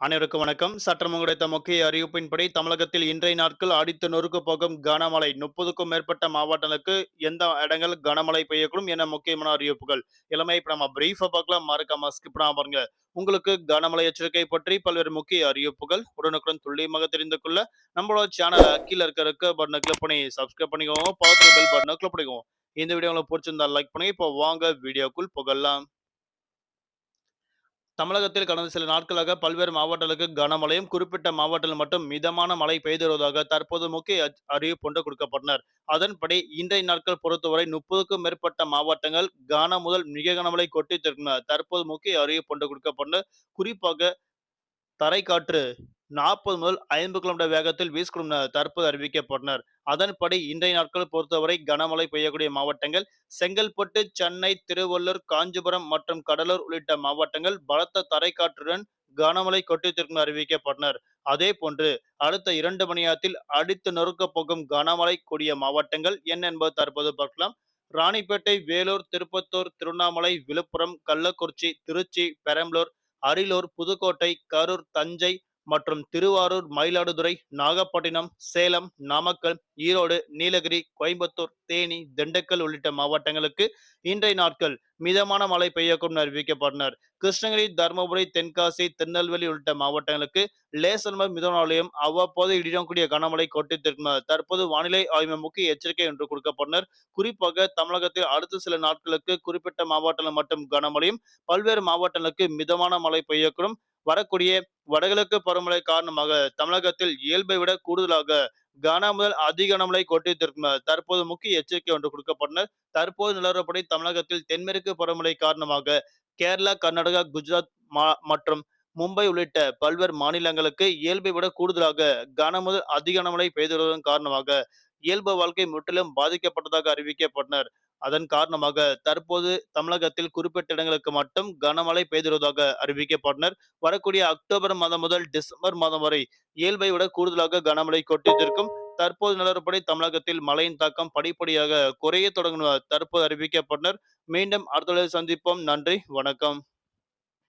அனைவருக்கும் வணக்கம். சற்றம் கிடைத்த முக்கிய அறிவிப்பின்படி தமிழகத்தில் இன்றைய நாட்கள் அடித்து நொறுக்க போகும் கனமழை. முப்பதுக்கும் மேற்பட்ட மாவட்டங்களுக்கு எந்த இடங்கள் கனமழை பெய்யக்கூடும் என முக்கியமான அறிவிப்புகள். இளமை இப்ப நம்ம பிரீஃபா பார்க்கலாம். மறக்காம ஸ்கிப் பாருங்க. உங்களுக்கு கனமழை எச்சரிக்கை பற்றி பல்வேறு முக்கிய அறிவிப்புகள் உடனுக்குடன் துல்லியமாக தெரிந்து கொள்ள நம்மளோட சேனல் கீழே இருக்க இருக்க பட்டனை கிளிக் பண்ணி சப்ஸ்கிரைப் பண்ணிக்கோங்க. பக்கத்துல பெல் பட்டனை கிளிக் பண்ணிக்கோங்க. இந்த வீடியோ உங்களுக்கு பிடிச்சிருந்தா லைக் பண்ணி இப்போ வாங்க வீடியோக்குள் புகழலாம் தமிழகத்தில் கடந்த சில நாட்களாக பல்வேறு மாவட்டங்களுக்கு கனமழையும் குறிப்பிட்ட மாவட்டத்தில் மட்டும் மிதமான மழை பெய்து வருவதாக தற்போது முக்கிய அறிவிப்பு ஒன்று கொடுக்கப்பட்டனர் அதன்படி இன்றைய நாட்கள் பொறுத்தவரை முப்பதுக்கும் மேற்பட்ட மாவட்டங்கள் கன முதல் மிக கனமழை கொட்டி திருக்கின தற்போது முக்கிய அறிவிப்பு ஒன்று கொடுக்கப்பட்டு குறிப்பாக தரைக்காற்று நாற்பது முதல் ஐம்பது கிலோமீட்டர் வேகத்தில் வீசக்கூடும் என தற்போது அறிவிக்கப்பட்டனர் அதன்படி இன்றைய நாட்கள் பொறுத்தவரை கனமழை பெய்யக்கூடிய மாவட்டங்கள் செங்கல்பட்டு சென்னை திருவள்ளூர் காஞ்சிபுரம் மற்றும் கடலூர் உள்ளிட்ட மாவட்டங்கள் பலத்த தரைக்காற்றுடன் கனமழை கொட்டித்திற்கும் அறிவிக்கப்பட்டனர் அதே போன்று அடுத்த இரண்டு மணி நேரத்தில் அடித்து நொறுக்கப் போகும் கனமழை கூடிய மாவட்டங்கள் என்ன என்பது தற்போது பார்க்கலாம். ராணிப்பேட்டை வேலூர் திருப்பத்தூர் திருவண்ணாமலை விழுப்புரம் கள்ளக்குறிச்சி திருச்சி பெரம்பலூர் அரியலூர் புதுக்கோட்டை கரூர் தஞ்சை மற்றும் திருவாரூர் மயிலாடுதுறை நாகப்பட்டினம் சேலம் நாமக்கல் ஈரோடு நீலகிரி கோயம்புத்தூர் தேனி திண்டுக்கல் உள்ளிட்ட மாவட்டங்களுக்கு இன்றைய நாட்கள் மிதமான மழை பெய்யக்கும் அறிவிக்கப்பட்டனர். கிருஷ்ணகிரி தருமபுரி தென்காசி திருநெல்வேலி உள்ளிட்ட மாவட்டங்களுக்கு லேசர் மிதமான மழையும் அவ்வப்போது இடிடக்கூடிய கனமழை கொட்டித்திருக்கும். தற்போது வானிலை ஆய்வு முக்கிய எச்சரிக்கை என்று கொடுக்கப்பட்டனர். குறிப்பாக தமிழகத்தில் அடுத்த சில நாட்களுக்கு குறிப்பிட்ட மாவட்டங்கள் மட்டும் கனமழையும் பல்வேறு மாவட்டங்களுக்கு மிதமான மழை பெய்யக்கூடும். வரக்கூடிய வடகிழக்கு பருவமழை காரணமாக தமிழகத்தில் இயல்பை விட கூடுதலாக கன முதல் அதிக கனமழை கொட்டித்திருக்கும் தற்போது முக்கிய எச்சரிக்கை ஒன்று கொடுக்கப்பட்டனர் தற்போது நிலவரப்படி தமிழகத்தில் தென்மேற்கு பருவமழை காரணமாக கேரளா கர்நாடகா குஜராத் மா- மற்றும் மும்பை உள்ளிட்ட பல்வேறு மாநிலங்களுக்கு இயல்பை விட கூடுதலாக கன முதல் அதிக கனமழை பெய்து வருவதன் காரணமாக இயல்பு வாழ்க்கை முற்றிலும் பாதிக்கப்பட்டதாக அறிவிக்கப்பட்டனர் அதன் காரணமாக தற்போது தமிழகத்தில் குறிப்பிட்ட இடங்களுக்கு மட்டும் கனமழை பெய்துவதாக அறிவிக்கப்பட்டனர். வரக்கூடிய அக்டோபர் மாதம் முதல் டிசம்பர் மாதம் வரை இயல்பை விட கூடுதலாக கனமழை கொட்டியிருக்கும். தற்போது நிலவரப்படி தமிழகத்தில் மழையின் தாக்கம் படிப்படியாக குறைய தொடங்கும் தற்போது அறிவிக்கப்பட்டனர். மீண்டும் அடுத்த சந்திப்போம். நன்றி. வணக்கம்.